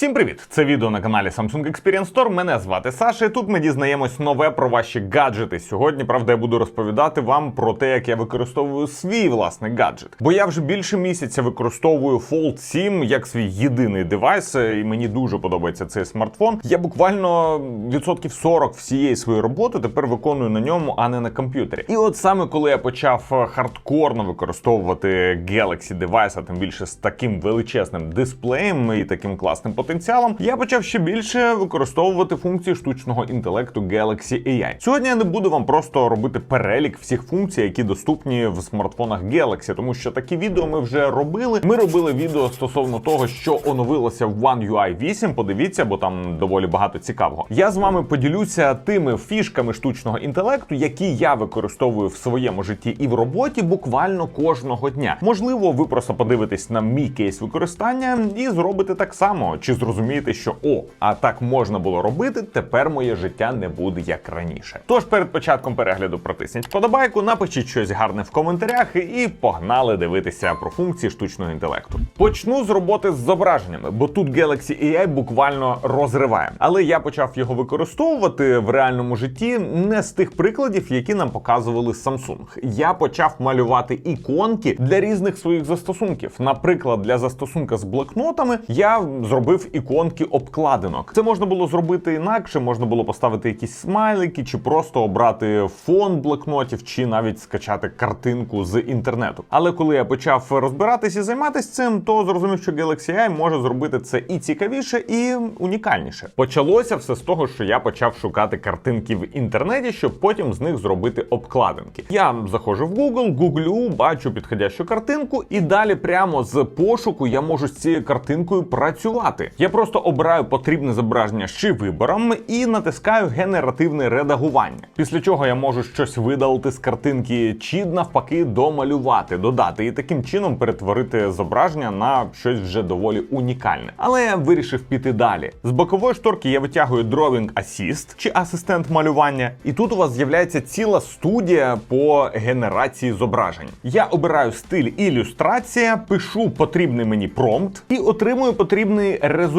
Всім привіт! Це відео на каналі Samsung Experience Store. Мене звати Саша. і Тут ми дізнаємось нове про ваші гаджети. Сьогодні, правда, я буду розповідати вам про те, як я використовую свій власний гаджет. Бо я вже більше місяця використовую Fold 7 як свій єдиний девайс, і мені дуже подобається цей смартфон. Я буквально відсотків 40 всієї своєї роботи тепер виконую на ньому, а не на комп'ютері. І от саме коли я почав хардкорно використовувати Galaxy девайс, а тим більше з таким величезним дисплеєм і таким класним потенціалом, я почав ще більше використовувати функції штучного інтелекту Galaxy AI. Сьогодні я не буду вам просто робити перелік всіх функцій, які доступні в смартфонах Galaxy, тому що такі відео ми вже робили. Ми робили відео стосовно того, що оновилося в One UI 8. Подивіться, бо там доволі багато цікавого. Я з вами поділюся тими фішками штучного інтелекту, які я використовую в своєму житті і в роботі буквально кожного дня. Можливо, ви просто подивитесь на мій кейс використання і зробите так само, чи зрозумієте, що о, а так можна було робити. Тепер моє життя не буде як раніше. Тож перед початком перегляду протисніть вподобайку, напишіть щось гарне в коментарях і погнали дивитися про функції штучного інтелекту. Почну з роботи з зображеннями, бо тут Galaxy AI буквально розриває. Але я почав його використовувати в реальному житті не з тих прикладів, які нам показували Samsung. Я почав малювати іконки для різних своїх застосунків. Наприклад, для застосунка з блокнотами я зробив іконки обкладинок. Це можна було зробити інакше, можна було поставити якісь смайлики, чи просто обрати фон блокнотів, чи навіть скачати картинку з інтернету. Але коли я почав розбиратися і займатися цим, то зрозумів, що Galaxy AI може зробити це і цікавіше, і унікальніше. Почалося все з того, що я почав шукати картинки в інтернеті, щоб потім з них зробити обкладинки. Я заходжу в Google, гуглю, бачу підходящу картинку, і далі прямо з пошуку я можу з цією картинкою працювати. Я просто обираю потрібне зображення ще вибором і натискаю генеративне редагування. Після чого я можу щось видалити з картинки, чи навпаки домалювати, додати і таким чином перетворити зображення на щось вже доволі унікальне. Але я вирішив піти далі. З бокової шторки я витягую Drawing Assist чи асистент малювання, і тут у вас з'являється ціла студія по генерації зображень. Я обираю стиль ілюстрація, пишу потрібний мені промпт і отримую потрібний результат.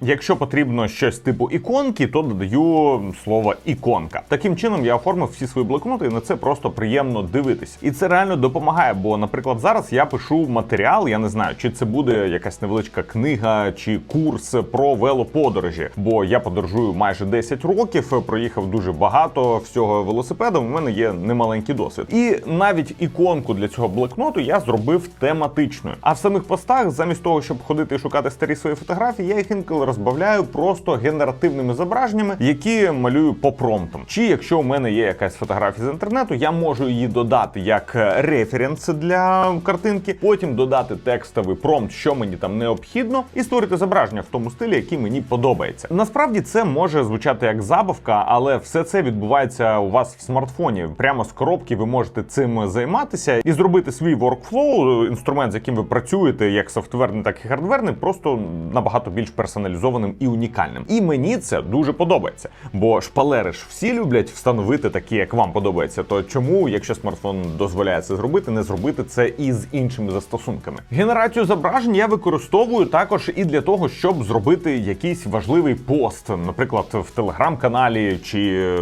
Якщо потрібно щось типу іконки, то додаю слово іконка. Таким чином я оформив всі свої блокноти, і на це просто приємно дивитись. І це реально допомагає. Бо, наприклад, зараз я пишу матеріал, я не знаю, чи це буде якась невеличка книга чи курс про велоподорожі. Бо я подорожую майже 10 років, проїхав дуже багато всього велосипедом. У мене є немаленький досвід. І навіть іконку для цього блокноту я зробив тематичною. А в самих постах, замість того, щоб ходити і шукати старі свої фотографії, я їх інколи розбавляю просто генеративними зображеннями, які малюю по промптам. Чи якщо у мене є якась фотографія з інтернету, я можу її додати як референс для картинки, потім додати текстовий промпт, що мені там необхідно, і створити зображення в тому стилі, який мені подобається. Насправді це може звучати як забавка, але все це відбувається у вас в смартфоні. Прямо з коробки ви можете цим займатися і зробити свій workflow, інструмент, з яким ви працюєте, як софтверний, так і хардверний, просто набагато більш персоналізованим і унікальним. І мені це дуже подобається. Бо шпалери ж всі люблять встановити такі, як вам подобається. То чому, якщо смартфон дозволяє це зробити, не зробити це і з іншими застосунками? Генерацію зображень я використовую також і для того, щоб зробити якийсь важливий пост, наприклад, в телеграм-каналі чи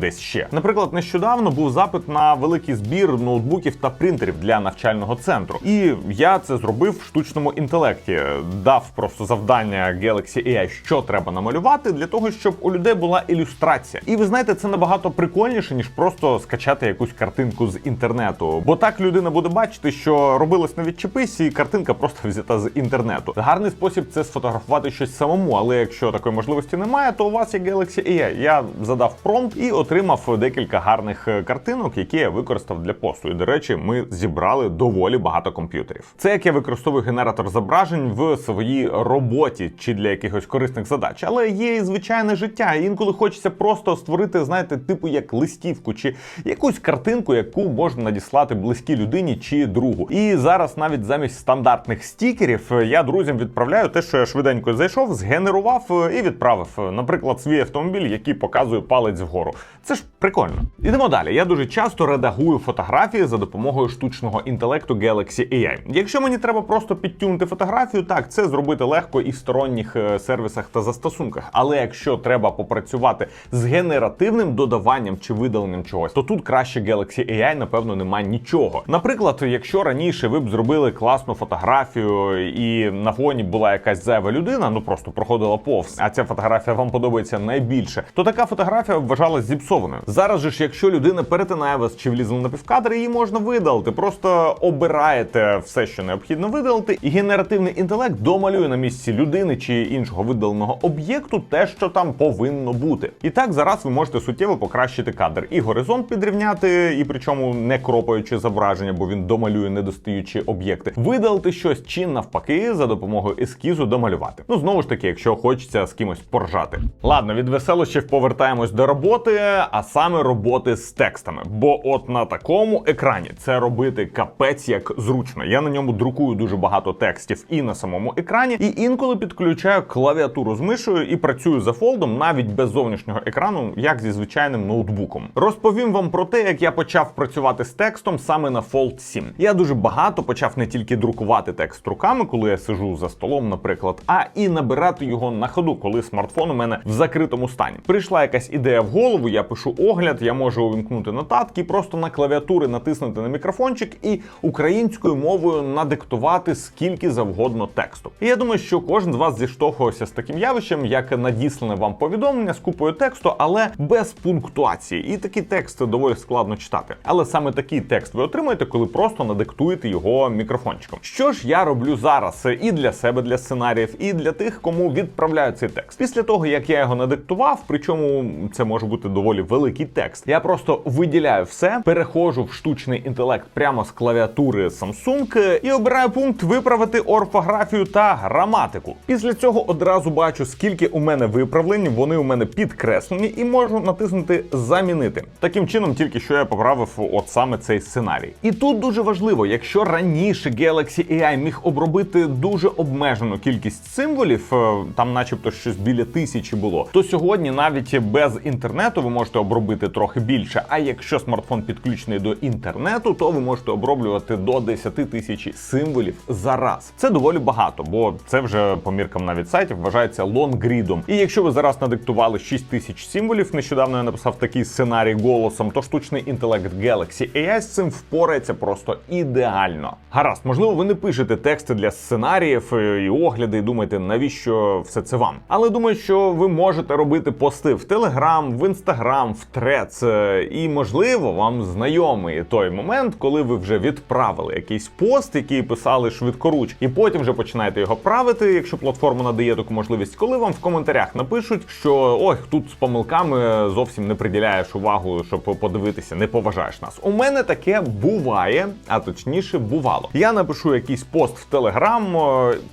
десь ще. Наприклад, нещодавно був запит на великий збір ноутбуків та принтерів для навчального центру, і я це зробив в штучному інтелекті. Дав просто завдання Galaxy AI, що треба намалювати, для того, щоб у людей була ілюстрація. І ви знаєте, це набагато прикольніше, ніж просто скачати якусь картинку з інтернету. Бо так людина буде бачити, що робилось на відчепись, і картинка просто взята з інтернету. Гарний спосіб це сфотографувати щось самому, але якщо такої можливості немає, то у вас є Galaxy AI. Я задав промпт і отримав декілька гарних картинок, які я використав для посту. І до речі, ми зібрали доволі багато комп'ютерів. Це як я використовую генератор зображень в своїй роботі чи для якихось корисних задач, але є і звичайне життя. Інколи хочеться просто створити, знаєте, типу як листівку чи якусь картинку, яку можна надіслати близькій людині чи другу. І зараз навіть замість стандартних стікерів я друзям відправляю те, що я швиденько зайшов, згенерував і відправив. Наприклад, свій автомобіль, який показує палець вгору. Це ж прикольно. Ідемо далі. Я дуже часто редагую фотографії за допомогою штучного інтелекту Galaxy AI. Якщо мені треба просто підтюнути фотографію, так це зробити легко і з стороннього сторонніх е, сервісах та застосунках. Але якщо треба попрацювати з генеративним додаванням чи видаленням чогось, то тут краще Galaxy AI, напевно, немає нічого. Наприклад, якщо раніше ви б зробили класну фотографію і на фоні була якась зайва людина, ну просто проходила повз, а ця фотографія вам подобається найбільше, то така фотографія вважалась зіпсованою. Зараз же ж, якщо людина перетинає вас чи влізла на півкадр, її можна видалити. Просто обираєте все, що необхідно видалити, і генеративний інтелект домалює на місці людини чи іншого видаленого об'єкту те, що там повинно бути. І так зараз ви можете суттєво покращити кадр і горизонт підрівняти, і причому не кропаючи зображення, бо він домалює недостаючі об'єкти, видалити щось чи навпаки за допомогою ескізу домалювати. Ну знову ж таки, якщо хочеться з кимось поржати. Ладно, від веселощів повертаємось до роботи, а саме роботи з текстами. Бо от на такому екрані це робити капець як зручно. Я на ньому друкую дуже багато текстів і на самому екрані, і інколи підключаю клавіатуру з мишею і працюю за фолдом навіть без зовнішнього екрану, як зі звичайним ноутбуком. Розповім вам про те, як я почав працювати з текстом саме на Fold 7. Я дуже багато почав не тільки друкувати текст руками, коли я сижу за столом, наприклад, а і набирати його на ходу, коли смартфон у мене в закритому стані. Прийшла якась ідея в голову, я пишу огляд, я можу увімкнути нотатки, просто на клавіатури натиснути на мікрофончик і українською мовою надиктувати скільки завгодно тексту. І я думаю, що кожен з вас зіштовхувався з таким явищем, як надіслане вам повідомлення з купою тексту, але без пунктуації. І такий текст доволі складно читати. Але саме такий текст ви отримаєте, коли просто надиктуєте його мікрофончиком. Що ж я роблю зараз і для себе, для сценаріїв, і для тих, кому відправляю цей текст. Після того як я його надиктував, причому це може бути доволі великий текст. Я просто виділяю все, переходжу в штучний інтелект прямо з клавіатури Samsung і обираю пункт виправити орфографію та граматику. Після цього одразу бачу, скільки у мене виправлень, вони у мене підкреслені, і можу натиснути Замінити. Таким чином, тільки що я поправив от саме цей сценарій. І тут дуже важливо, якщо раніше Galaxy AI міг обробити дуже обмежену кількість символів, е, там, начебто, щось біля тисячі було, то сьогодні навіть без інтернету ви можете обробити трохи більше. А якщо смартфон підключений до інтернету, то ви можете оброблювати до 10 тисяч символів за раз. Це доволі багато, бо це вже по міркам навіть сайтів вважається лонгрідом. І якщо ви зараз надиктували 6 тисяч символів, нещодавно я написав такий сценарій голосом, то штучний інтелект Galaxy AI з цим впорається просто ідеально. Гаразд, можливо, ви не пишете тексти для сценаріїв е, і огляди, і думаєте, навіщо все це вам. Але думаю, що ви можете робити пости в Telegram, в Instagram, в е, і можливо вам знайомий той момент, коли ви вже відправили якийсь пост, який писали швидкоруч, і потім вже починаєте його правити, якщо платформа надає таку можливість, коли вам в коментарях напишуть, що ой, тут з помилками зовсім не приділяєш увагу, щоб подивитися, не поважаєш нас. У мене таке буває, а точніше бувало. Я напишу якийсь пост в Телеграм,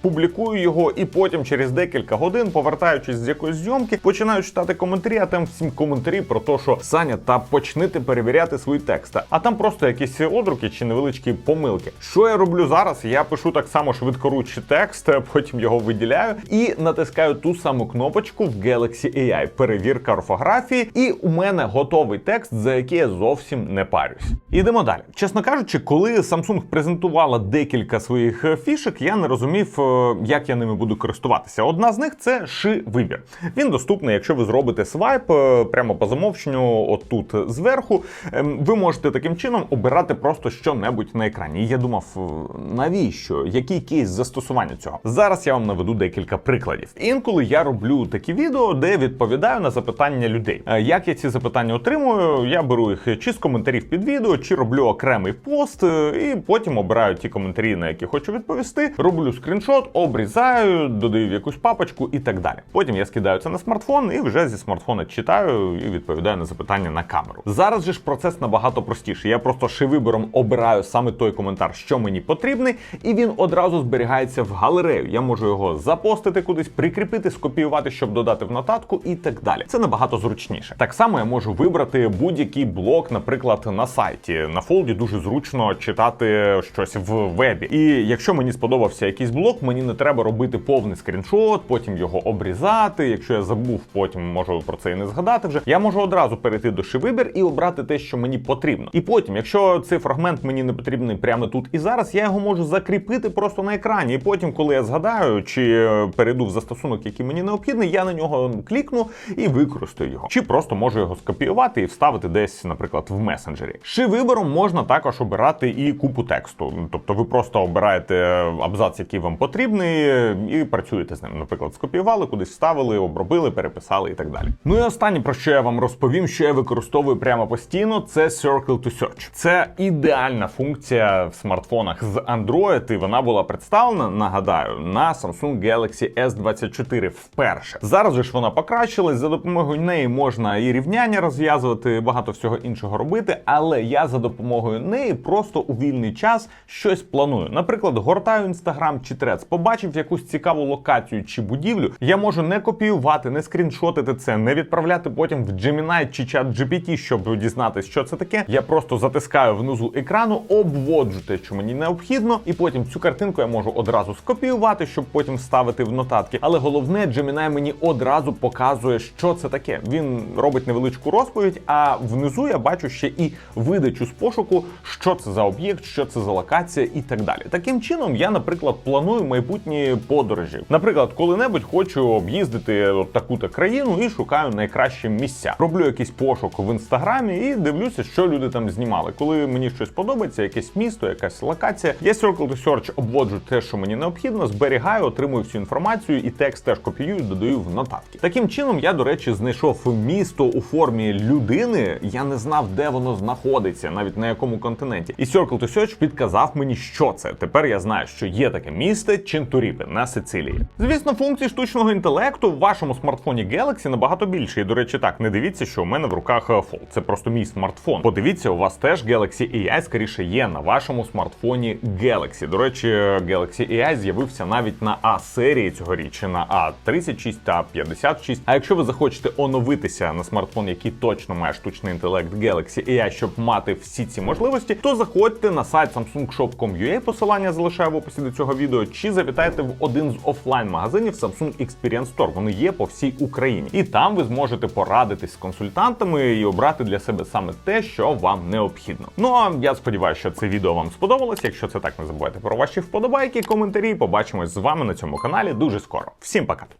публікую його, і потім через декілька годин, повертаючись з якоїсь зйомки, починаю читати коментарі, а там всім коментарі про те, що Саня, та почнете перевіряти свої тексти. А там просто якісь одруки чи невеличкі помилки. Що я роблю зараз? Я пишу так само швидкоруч текст, потім його виділяю і натискаю ту саму кнопочку в Galaxy AI перевірка орфографії, і у мене готовий текст, за який я зовсім не парюсь. Ідемо далі. Чесно кажучи, коли Samsung презентувала декілька своїх е, фішек, я не розумів, е, як я ними буду користуватися. Одна з них це ши вибір. Він доступний, якщо ви зробите свайп е, прямо по замовченню, отут зверху. Ем, Ви можете таким чином обирати просто що-небудь на екрані. І я думав, навіщо? Який кейс застосування цього? Зараз я вам наведу декілька прикладів. Інколи я роблю такі відео, де відповідаю на запитання людей. Е, Як я ці запитання отримую? Я беру їх чи з коментарів під відео, чи роблю окремий пост, е, і потім обираю ті коментарі, на які хочу відповісти. Роблю скріншот, обрізаю, додаю в якусь папочку і так далі. Потім я скидаю це на смартфон і вже зі смартфона читаю і відповідаю на запитання на камеру. Зараз же ж процес набагато простіший. Я просто шивибором обираю саме той коментар, що мені потрібний, і він одразу зберігається в галерею. Я можу його запостити кудись, прикріпити, скопіювати, щоб додати в нотатку і так далі. Це набагато зручніше. Так само я можу вибрати будь-який блок, наприклад, на сайті. На фолді дуже зручно читати щось в вебі. І якщо мені сподобався якийсь блок, мені не треба робити повний скріншот, потім його обрізати. Якщо я забув, потім можу про це і не згадати вже. Я можу одразу перейти до шивибір і обрати те, що мені потрібно. І потім, якщо цей фрагмент мені не потрібний прямо тут і зараз, я його можу закріпити просто на екрані. І потім, коли я згадаю, чи е, перейду в застосунок, який мені необхідний, я на нього клікну і використаю його. Чи просто можу його скопіювати і вставити десь, наприклад, в месенджері. Чи вибором можна також обирати і купу тексту. Тобто ви просто обираєте абзац, який вам потрібний, і працюєте з ним. Наприклад, скопіювали, кудись вставили, обробили, переписали і так далі. Ну і останнє, про що я вам розповім, що я використовую прямо постійно, це Circle to Search. Це ідеальна функція в смартфонах з Android, і вона була представлена, нагадаю, на Samsung Galaxy S24 вперше. Зараз же ж вона покращилась. За допомогою неї можна і рівняння розв'язувати, багато всього іншого робити. Але я за допомогою неї просто у вільний час щось планую. Наприклад, гортаю інстаграм чи трец, побачив якусь цікаву локацію чи будівлю. Я можу не копіювати, не скріншотити це, не відправляти потім в Gemini чи чат GPT, щоб дізнатися, що це таке. Я просто затискаю внизу екрану, обводжу те, що мені необхідно, і потім цю картинку я можу одразу скопіювати, щоб потім вставити в нотатки. Але головне, Gemini мені одразу показує, що це таке. Він робить невеличку розповідь, а внизу я бачу ще і видачу з пошуку, що це за об'єкт, що це за локація і так далі. Таким чином, я, наприклад, планую майбутні подорожі. Наприклад, коли-небудь хочу об'їздити таку-то країну і шукаю найкращі місця. Роблю якийсь пошук в інстаграмі і дивлюся, що люди там знімали. Коли мені щось подобається, якесь місто, якась локація, я Circle to Search обводжу те, що мені необхідно, зберігаю, отримую всю інформацію і текст теж копіюю, додаю в нотатки. Таким чином, я, до речі, знайшов місто у формі людини. Я не знав, де воно знаходиться, навіть на якому континенті. І Circle to Search підказав мені, що це. Тепер я знаю, що є таке місто Ченторіпе на Сицилії. Звісно, функцій штучного інтелекту в вашому смартфоні Galaxy набагато більше. І, до речі, так не дивіться, що у мене в руках е, Fold. Це просто мій смартфон. Подивіться, у вас теж Galaxy AI скоріше є на вашому смартфоні Galaxy. До речі, Galaxy AI з'явився навіть на А серії цьогоріч, на А36 та 56. А якщо ви захочете оновитися на смартфон, який точно має штучний інтелект Galaxy AI, щоб мати всі ці можливості, то заходьте на сайт samsung.shop.com.ua, посилання залишаю в описі до цього відео, чи завітайте в один з офлайн-магазинів Samsung Experience Store. Вони є по всій Україні, і там ви зможете порадитись з консультантами і обрати для себе саме те, що вам необхідно. Ну а я сподіваюся, що це відео вам сподобалось. Якщо це так, не забувайте про ваші вподобайки, коментарі. Побачимось з вами на цьому каналі дуже скоро. Всім пока!